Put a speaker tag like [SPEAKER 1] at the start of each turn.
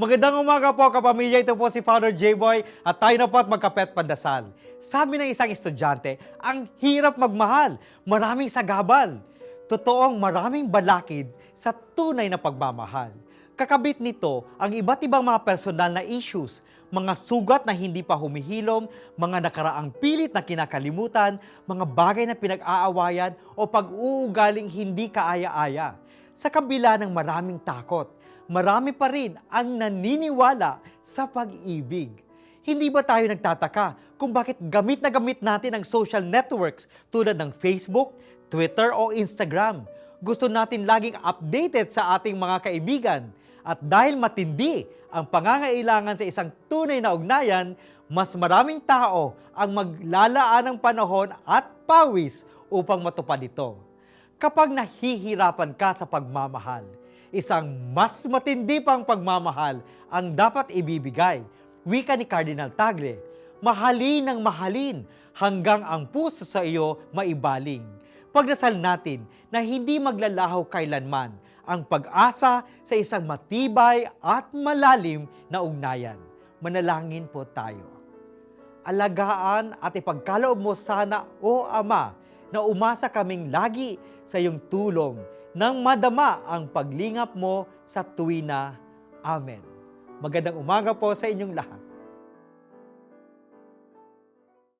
[SPEAKER 1] Magandang umaga po kapamilya. Ito po si Father J-Boy at tayo na po at magkapet pandasal. Sabi ng isang estudyante, ang hirap magmahal, maraming sagabal. Totoong maraming balakid sa tunay na pagmamahal. Kakabit nito ang iba't ibang mga personal na issues, mga sugat na hindi pa humihilom, mga nakaraang pilit na kinakalimutan, mga bagay na pinag-aawayan o pag-uugaling hindi kaaya-aya. Sa kabila ng maraming takot, marami pa rin ang naniniwala sa pag-ibig. Hindi ba tayo nagtataka kung bakit gamit na gamit natin ang social networks tulad ng Facebook, Twitter o Instagram? Gusto natin laging updated sa ating mga kaibigan. At dahil matindi ang pangangailangan sa isang tunay na ugnayan, mas maraming tao ang maglalaan ng panahon at pawis upang matupad ito kapag nahihirapan ka sa pagmamahal. Isang mas matindi pang pagmamahal ang dapat ibibigay. Wika ni Cardinal Tagle, mahalin ng mahalin hanggang ang puso sa iyo maibaling. Pagdasal natin na hindi maglalaho kailanman ang pag-asa sa isang matibay at malalim na ugnayan. Manalangin po tayo alagaan at ipagkaloob mo sana, O Ama, na umasa kaming lagi sa iyong tulong nang madama ang paglingap mo sa tuwina. Amen. Magandang umaga po sa inyong lahat.